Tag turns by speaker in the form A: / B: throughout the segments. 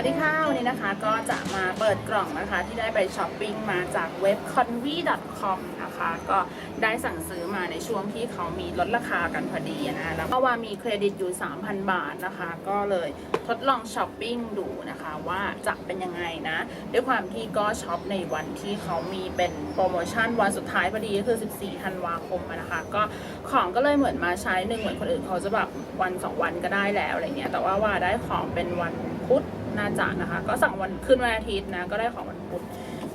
A: วัสดีค่ะวันนี้นะคะก็จะมาเปิดกล่องนะคะ ที่ได้ไปช้อปปิ้งมาจากเว็บ convi.com นะคะ ก็ได้สั่งซื้อมาในช่วงที่เขามีลดราคากันพอดีนะแล้วก็ว่ามีเครดิตอยู่ 3,000 บาทนะคะ ก็เลยทดลองช้อปปิ้งดูนะคะว่าจะเป็นยังไงนะ ด้วยความที่ก็ช็อปในวันที่เขามีเป็นโปรโมชั่นวันสุดท้ายพอดีก็คือ 14 ธันวาคมนะคะ ก็ของก็เลยเหมือนมาใช้หนึ่งเหมือนคนอื่นเขาจะแบบวันสองวันก็ได้แล้วอะไรเงี้ยแต่ว่าว่าได้ของเป็นวันพุธ น่าจะนะคะ ก็สั่งวันขึ้นวันอาทิตย์นะ ก็ได้ของวันพุธ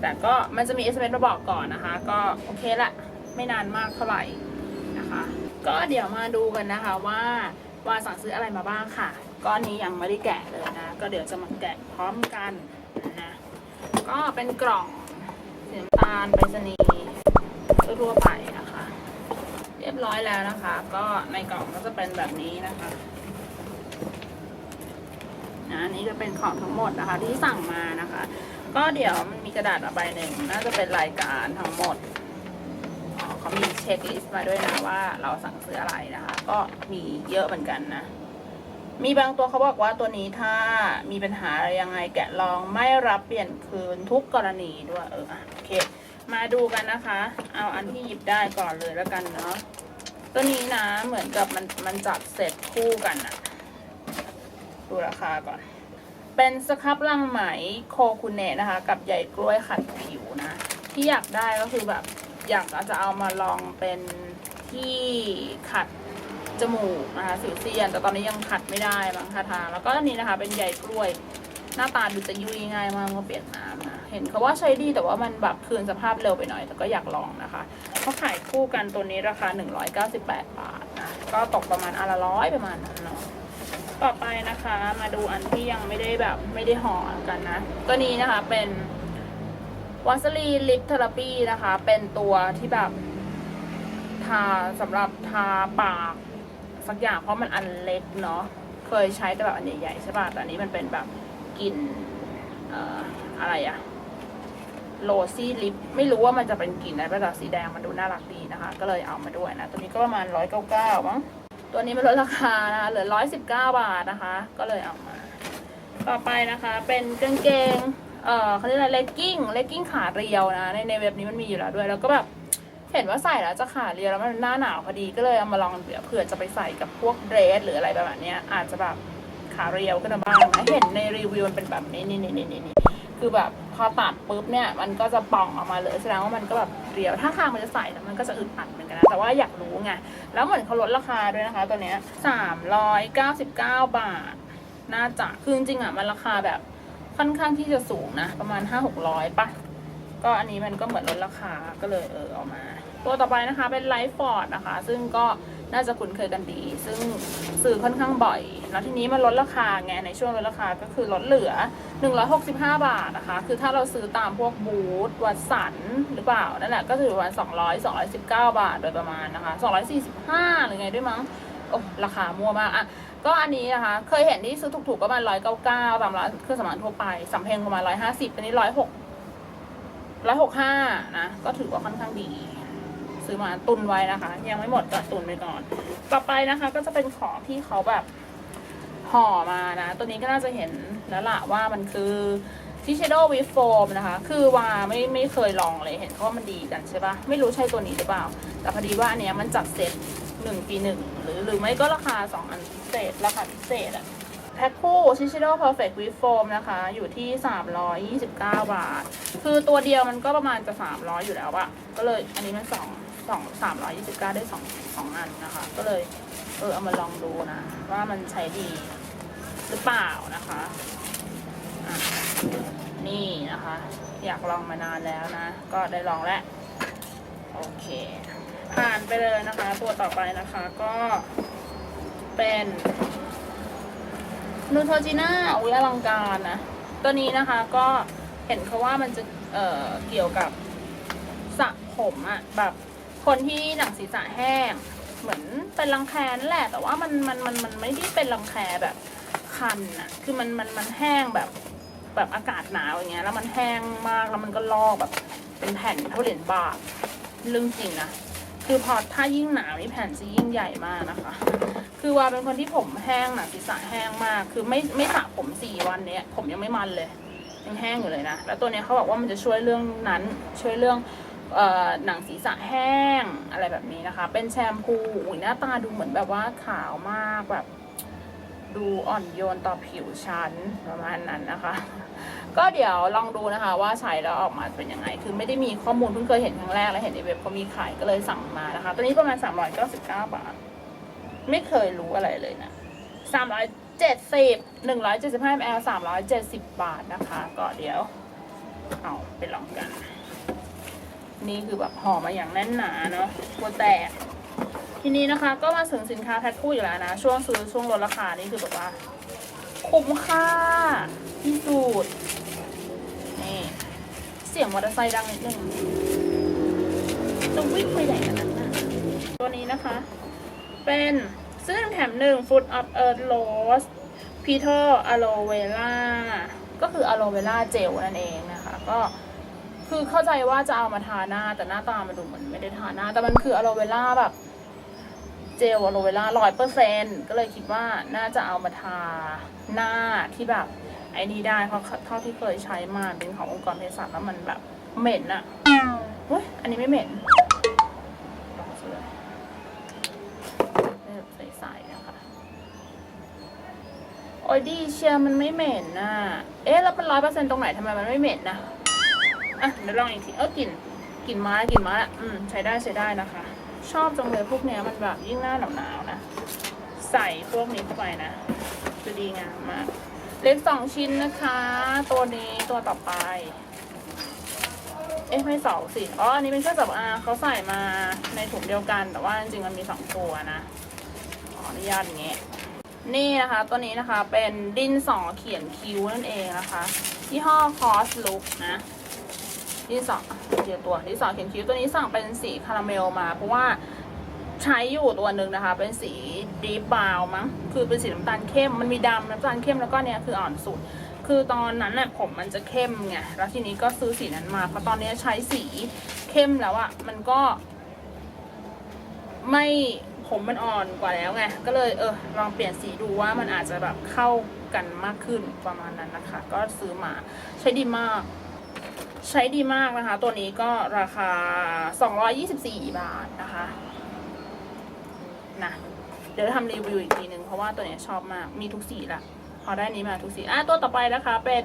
A: แต่ก็มันจะมี SMS มาบอกก่อนนะคะ ก็โอเคละไม่นานมากเท่าไหร่นะคะ ก็เดี๋ยวมาดูกันนะคะว่าว่าสั่งซื้ออะไรมาบ้างค่ะ ก้อนนี้ยังไม่ได้แกะเลยนะ ก็เดี๋ยวจะมาแกะพร้อมกันนะก็เป็นกล่องสีน้ำตาลไปรษณีย์ทั่วไปนะคะ เรียบร้อยแล้วนะคะ ก็ในกล่องก็จะเป็นแบบนี้นะคะ นี้จะเป็นของทั้งหมดนะคะ ที่สั่งมานะคะ ก็เดี๋ยวมันมีกระดาษใบหนึ่งน่าจะเป็นรายการทั้งหมดเขามีเช็คลิสต์มาด้วยนะว่าเราสั่งซื้ออะไรนะคะ ก็มีเยอะเหมือนกันนะ มีบางตัวเขาบอกว่าตัวนี้ถ้ามีปัญหาอะไรยังไงแกะลองไม่รับเปลี่ยนคืนทุกกรณีด้วยเออโอเค มาดูกันนะคะ เอาอันที่หยิบได้ก่อนเลยแล้วกันเนาะตัวนี้นะเหมือนกับมันมันจัดเสร็จคู่กันอะดูราคาก่อน เป็นสครับลังไหมโคคุเนะนะคะ กับใยกล้วยขัดผิวนะ ที่อยากได้ก็คือแบบอยากจะเอามาลองเป็นที่ขัดจมูกนะคะสิวเซียนแต่ตอนนี้ยังขัดไม่ได้บางคาทาแล้วก็อันนี้นะคะ เป็นใยกล้วย หน้าตาดูจะยุ่ยง่ายมากเมื่อเปลี่ยนน้ำนะเห็นเขาว่าใช้ดีแต่ว่ามันแบบคืนสภาพเร็วไปหน่อยแต่ก็อยากลองนะคะเขาขายคู่กันตัวนี้ราคา 198 บาทนะก็ตกประมาณอันละร้อยประมาณนั้นเนาะ ต่อไปนะคะมาดูอันที่ยังไม่ได้แบบไม่ได้ห่อกันนะ ตัวนี้นะคะเป็นวาสลีลิปเทอราปีนะคะ เป็นตัวที่แบบทาสำหรับทาปากสักอย่างเพราะมันอันเล็กเนาะเคยใช้แต่แบบอันใหญ่ๆใช่ป่ะแต่อันนี้มันเป็นแบบกลิ่นเอ่ออะไรอะโลซี่ลิปไม่รู้ว่ามันจะเป็นกลิ่นอะไรแต่สีแดงมันดูน่ารักดีนะคะ ก็เลยเอามาด้วยนะ ตัวนี้ก็ประมาณร้อยเก้าเก้ามั้ง ตัวนี้มันลดราคานะคะเหลือร้อยสิบเก้าบาทนะคะ ก็เลยเอามา ต่อไปนะคะ เป็นกางเกง เอ่อเขาเรียกอะไรเลกกิ้งเลกกิ้งขาเรียวนะ ในในเว็บนี้มันมีอยู่แล้วด้วย แล้วก็แบบเห็นว่าใส่แล้วจะขาเรียวแล้วมันหน้าหนาวพอดีก็เลยเอามาลองเผื่อจะไปใส่กับพวกเดรสหรืออะไรแบบเนี้อาจจะแบบขาเรียวขึ้นมาบ้างนะเห็นในรีวิวมันเป็นแบบนี้นี่นี่นี่นี่ คือแบบพอตัดปุ๊บเนี่ยมันก็จะป่องออกมาเลยแสดงว่ามันก็แบบเรียวถ้าทางมันจะใส่แล้วมันก็จะอึดอัดเหมือนกันนะแต่ว่าอยากรู้ไงแล้วเหมือนเขาลดราคาด้วยนะคะตัวเนี้ยสามร้อยเก้าสิบเก้าบาทน่าจะคือจริงๆอะมันราคาแบบค่อนข้างที่จะสูงนะ ประมาณห้าหกร้อยปะก็อันนี้มันก็เหมือนลดราคาก็เลยเออเอามา ตัวต่อไปนะคะเป็นไลฟ์ฟอร์ดนะคะ ซึ่งก็น่าจะคุ้นเคยกันดี ซึ่งซื้อค่อนข้างบ่อย แล้วทีนี้มันลดราคาไงในช่วงลดราคาก็คือลดเหลือ 165 บาทนะคะ คือถ้าเราซื้อตามพวกบูธวัดสันหรือเปล่า นั่นแหละก็ถือวัน200 219 บาทโดยประมาณนะคะ 245 หรือไงด้วยมั้ง โอ้ ราคามั่วมากอะ ก็อันนี้นะคะ เคยเห็นที่ซื้อถูกๆก็ประมาณ199 ตามร้านเครื่องสำอางทั่วไปสำเพ็งประมาณ 150 อันนี้ 106ร้อยหกห้านะ ก็ถือว่าค่อนข้างดี ซื้อมาตุนไว้นะคะ ยังไม่หมดก็ตุนไปก่อน ต่อไปนะคะก็จะเป็นของที่เขาแบบ ห่อมานะ ตัวนี้ก็น่าจะเห็นแล้วล่ะว่ามันคือทิชโดวิฟโฟมนะคะ คือว่าไม่ไม่เคยลองเลยเห็นเขาว่ามันดีกันใช่ปะไม่รู้ใช่ตัวนี้หรือเปล่า แต่พอดีว่าอันเนี้ยมันจัดเซ็ตหนึ่งปีหนึ่งหรือหรือไม่ก็ราคาสองอันพิเศษ ราคาพิเศษอะแพ็คคู่ชิชิโ o เพอร์เฟกต์วิฟโฟมนะคะ อยู่ที่ 329 บาท คือตัวเดียวมันก็ประมาณจะ 300 อยู่แล้วอะก็เลยอันนี้มัน2 2 329 ได้ 2 2 อันนะคะ ก็เลยเออเอามาลองดูนะ ว่ามันใช้ดี หรือเปล่านะคะอะนี่นะคะ อยากลองมานานแล้วนะ ก็ได้ลองแล้ว โอเค ผ่านไปเลยนะคะ ตัวต่อไปนะคะก็เป็นนูโทจิน่าอุ้ยอลังการนะ ตัวนี้นะคะก็เห็นเขาว่ามันจะเอ่อเกี่ยวกับสระผมอะแบบคนที่หนังศีรษะแห้ง เหมือนเป็นรังแคนั่นแหละ แต่ว่ามันมันมันมันไม่ได้เป็นรังแคแบบ คันอะคือมันมันมันแห้งแบบแบบอากาศหนาวอย่างเงี้ย แล้วมันแห้งมากแล้วมันก็ลอกแบบ เป็นแผ่นเท่าเหรียญบาทเรื่องจริงนะคือพอถ้ายิ่งหนาวนี่แผ่นจะยิ่งใหญ่มากนะคะ คือว่าเป็นคนที่ผมแห้งหนังศีรษะแห้งมาก คือไม่ไม่สระผมสี่วันเนี้ยผมยังไม่มันเลยยังแห้งอยู่เลยนะ แล้วตัวเนี้ยเขาบอกว่ามันจะช่วยเรื่องนั้นช่วยเรื่องหนังศีรษะแห้งอะไรแบบนี้นะคะ เป็นแชมพูอุ้ยหน้าตาดูเหมือนแบบว่าขาวมากแบบ ดูอ่อนโยนต่อผิวชั้นประมาณนั้นนะคะ ก็เดี๋ยวลองดูนะคะว่าใช้แล้วออกมาเป็นยังไง คือไม่ได้มีข้อมูลเพิ่งเคยเห็นครั้งแรกแล้วเห็นในเว็บเขามีขายก็เลยสั่งมานะคะ ตัวนี้ประมาณ 399 บาท ไม่เคยรู้อะไรเลยนะ 370 175 ml 370 บาทนะคะ ก็เดี๋ยวเอาไปลองกัน นี่คือแบบห่อมาอย่างแน่นหนาเนาะกลัวแตก ทีนี้นะคะก็มาถึงสินค้าแพ็คคู่อีกแล้วนะ ช่วงซื้อช่วงลดราคานี่คือแบบว่า คุ้มค่าที่สุดนี่เสียงมอเตอร์ไซค์ดังนิดนึงจะวิ่งไปไหนกันนักหนตัวนี้นะคะ เป็นซื้อหนึ่งแถมหนึ่ง Food of Earth Rose Peter Aloe Vera ก็คือ Aloe Vera Gel นั่นเองนะคะ ก็คือเข้าใจว่าจะเอามาทาหน้าแต่หน้าตามันดูเหมือนไม่ได้ทาหน้า แต่มันคือ Aloe Vera แบบ เจลอะโลเวล่าร้อยเปอร์เซ็นก็เลยคิดว่าน่าจะเอามาทาหน้าที่แบบไอ้นี้ได้เพราะเท่าที่เคยใช้มาเป็นขององค์กรเภสัชแล้วมันแบบเหม็นอะเฮ้ยอันนี้ไม่เหม็นลองซื้อเลยแบบใสๆนะคะโอ้ยดีเชียร์มันไม่เหม็นนะเอ๊ะแล้วเป็นร้อยเปอร์เซ็นตรงไหนทำไมมันไม่เหม็นนะอะเดี๋ยวลองอีกทีเออกลิ่นกลิ่นม้ากลิ่นม้าอืมใช้ได้ใช้ได้นะคะ ชอบจังเลยพวกเนี้ยมันแบบยิ่งหน้าหนาวๆนะ ใส่พวกนี้เข้าไปนะจะดีงามมาก เล็กสองชิ้นนะคะ ตัวนี้ตัวต่อไป เอ๊ะไม่สองสิอ๋ออันนี้เป็นเครื่องสำอางเขาใส่มาในถุงเดียวกัน แต่ว่าจริงๆมันมีสองตัวนะขออนุญาตอย่างเงี้ยนี่นะคะ ตัวนี้นะคะเป็นดินสอเขียนคิ้วนั่นเองนะคะยี่ห้อคอสลุกนะ ดินสอเดียวตัวดินสอเขียนคิ้วตัวนี้สั่งเป็นสีคาราเมลมา เพราะว่าใช้อยู่ตัวหนึ่งนะคะ เป็นสีดีบาวมั้งคือเป็นสีน้ำตาลเข้มมันมีดำน้ำตาลเข้มแล้วก็เนี้ยคืออ่อนสุด คือตอนนั้นน่ะผมมันจะเข้มไงแล้วทีนี้ก็ซื้อสีนั้นมาเพราะตอนนี้ใช้สีเข้มแล้วอะมันก็ ไม่ผมมันอ่อนกว่าแล้วไงก็เลยเออลองเปลี่ยนสีดูว่ามันอาจจะแบบเข้ากันมากขึ้นประมาณนั้นนะคะ ก็ซื้อมาใช้ดีมาก ใช้ดีมากนะคะ ตัวนี้ก็ราคา 224 บาทนะคะนะเดี๋ยวทำรีวิวอีกทีหนึ่งเพราะว่าตัวนี้ชอบมากมีทุกสีละพอได้นี้มาทุกสีอะตัวต่อไปนะคะเป็น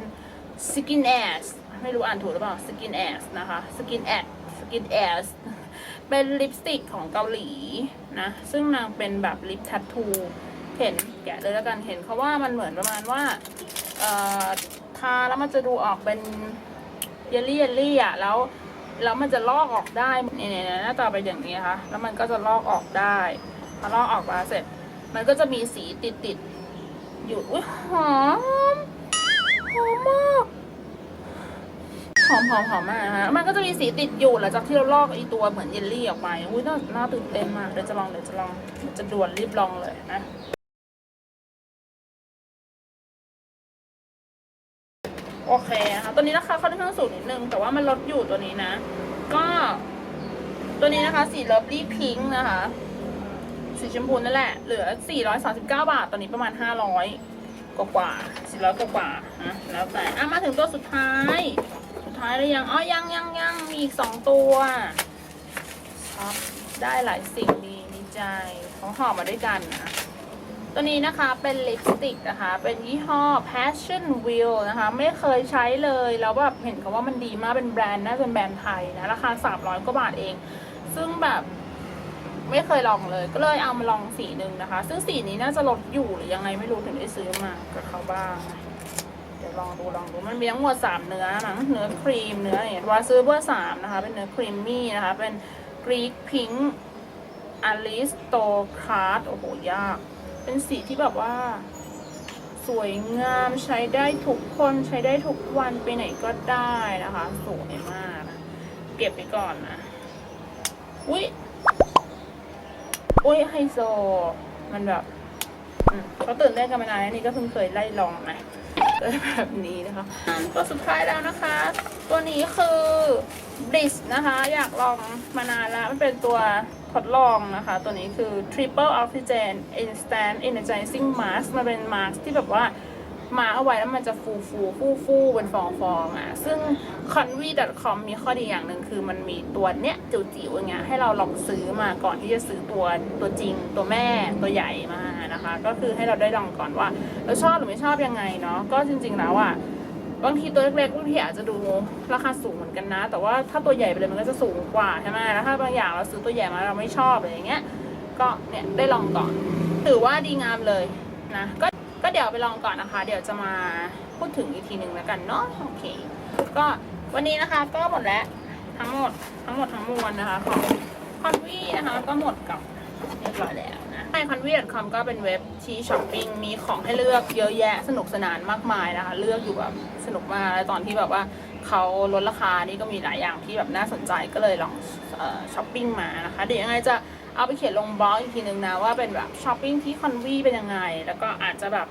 A: Skin Ass ไม่รู้อ่านถูกหรือเปล่า Skin Ass นะคะ Skin Ass Skin Ass เป็นลิปสติกของเกาหลีนะ ซึ่งนางเป็นแบบลิปทัตทูเห็นแกะเลยแล้วกันเห็นเขาว่ามันเหมือนประมาณว่าทาแล้วมันจะดูออกเป็น เยลลี่เยลลี่อะแล้วแล้วมันจะลอกออกได้เนี่ยหน้าตาเป็นอย่างนี้นะคะแล้วมันก็จะลอกออกได้พอลอกออกมาเสร็จ มันก็จะมีสีติดติดอยู่อุ้ยหอมหอมมากหอมหอมหอมมากนะคะมันก็จะมีสีติดอยู่หลังจากที่เราลอกไอตัวเหมือนเยลลี่ออกไปอุ้ยน่าน่าตื่นเต้นมากเดี๋ยวจะลองเดี๋ยวจะลองจะด่วนรีบลองเลยนะ โอเคนะคะตัวนี้ราคาค่อนข้างสูงนิดนึง แต่ว่ามันลดอยู่ตัวนี้นะ ก็ ตัวนี้นะคะสีเลิฟลี่พิงค์นะคะ สีชมพูนั่นแหละ เหลือ 439 บาท ตอนนี้ประมาณ 500 กว่ากว่า400กว่ากว่านะแล้วแต่อะมาถึงตัวสุดท้าย สุดท้ายแล้วยัง อ๋อ ยังยังยังมีอีก 2 ตัวช็อปได้หลายสิ่งดีดีใจเขาห่อมาด้วยกันนะ ตัวนี้นะคะเป็นลิปสติกนะคะ เป็นยี่ห้อ Passion Wheel นะคะ ไม่เคยใช้เลย แล้วแบบเห็นเขาว่ามันดีมากเป็นแบรนด์น่าจะเป็นแบรนด์ไทยนะ ราคา 300 กว่าบาทเอง ซึ่งแบบไม่เคยลองเลย ก็เลยเอามาลองสีหนึ่งนะคะ ซึ่งสีนี้น่าจะลดอยู่หรือยังไงไม่รู้ถึงได้ซื้อมากับเขาบ้าง เดี๋ยวลองดูลองดู มันมีทั้งหมด3เนื้อมั้งเนื้อครีมเนื้อเนี่ยว่าซื้อเบอร์สามนะคะ เป็นเนื้อครีมมี่นะคะ เป็นกรีกพิงค์อลิสโตคาร์ดโอ้โหยาก เป็นสีที่แบบว่า สวยงามใช้ได้ทุกคนใช้ได้ทุกวันไปไหนก็ได้นะคะ สวยมากเก็บไปก่อนนะอุ้ยอุ้ยไฮโซ มันแบบเขาตื่นเต้นกันมานานแล้วนี่ก็เพิ่งเคยไล่ลองไงเออแบบนี้นะคะตัวสุดท้ายแล้วนะคะ ตัวนี้คือ Bliss นะคะ อยากลองมานานแล้วมันเป็นตัว ทดลองนะคะ ตัวนี้คือ triple oxygen instant energizing mask มันเป็นมาสที่แบบว่ามาเอาไว้แล้วมันจะฟูฟูฟูฟูๆเป็นฟองฟองอะ ซึ่ง convi.com มีข้อดีอย่างหนึ่งคือมันมีตัวเนี้ยจิ๋วๆอย่างเงี้ยให้เราลองซื้อมาก่อนที่จะซื้อตัวตัวจริงตัวแม่ตัวใหญ่มานะคะ ก็คือให้เราได้ลองก่อนว่า เราชอบหรือไม่ชอบยังไงเนาะก็จริง ๆ แล้วอะ บางทีตัวเล็กๆบางทีอาจจะดูราคาสูงเหมือนกันนะ แต่ว่าถ้าตัวใหญ่ไปเลยมันก็จะสูงกว่าใช่ไหมแล้วถ้าบางอย่างเราซื้อตัวใหญ่มาเราไม่ชอบอะไรอย่างเงี้ย ก็เนี่ยได้ลองก่อนถือว่าดีงามเลยนะก็ก็เดี๋ยวไปลองก่อนนะคะ เดี๋ยวจะมาพูดถึงอีกทีหนึ่งแล้วกันเนาะโอเค ก็วันนี้นะคะก็หมดแล้วทั้งหมดทั้งหมดทั้งมวลนะคะของคอนวีนะคะก็หมดกับเรียบร้อยแล้ว นะใน c o n v i c o m ก็เป็นเว็บที่ช้อปปิ้งมีของให้เลือกเยอะแยะสนุกสนานมากมายนะคะ เลือกอยู่แบบสนุกมากแล้วตอนที่แบบว่าเขาลดราคานี่ก็มีหลายอย่างที่แบบน่าสนใจก็เลยลองออช้อปปิ้งมานะคะ เดี๋ยวยังไงจะเอาไปเขียนลงบล็อกอีกทีนึงนะว่าเป็นแบบช้อปปิ้งที่คอนวีเป็นยังไง แล้วก็อาจจะแบบ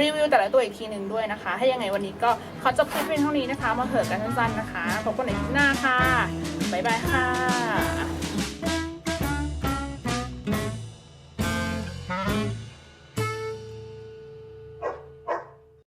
A: รีวิวแต่ละตัวอีกทีหนึ่งด้วยนะคะให้ยังไงวันนี้ก็ขอจบคลิปเพียงเท่านี้นะคะ มาเถิดกันสั้นๆนะคะพบกันในคลิปหน้าค่ะ บ๊ายบายค่ะ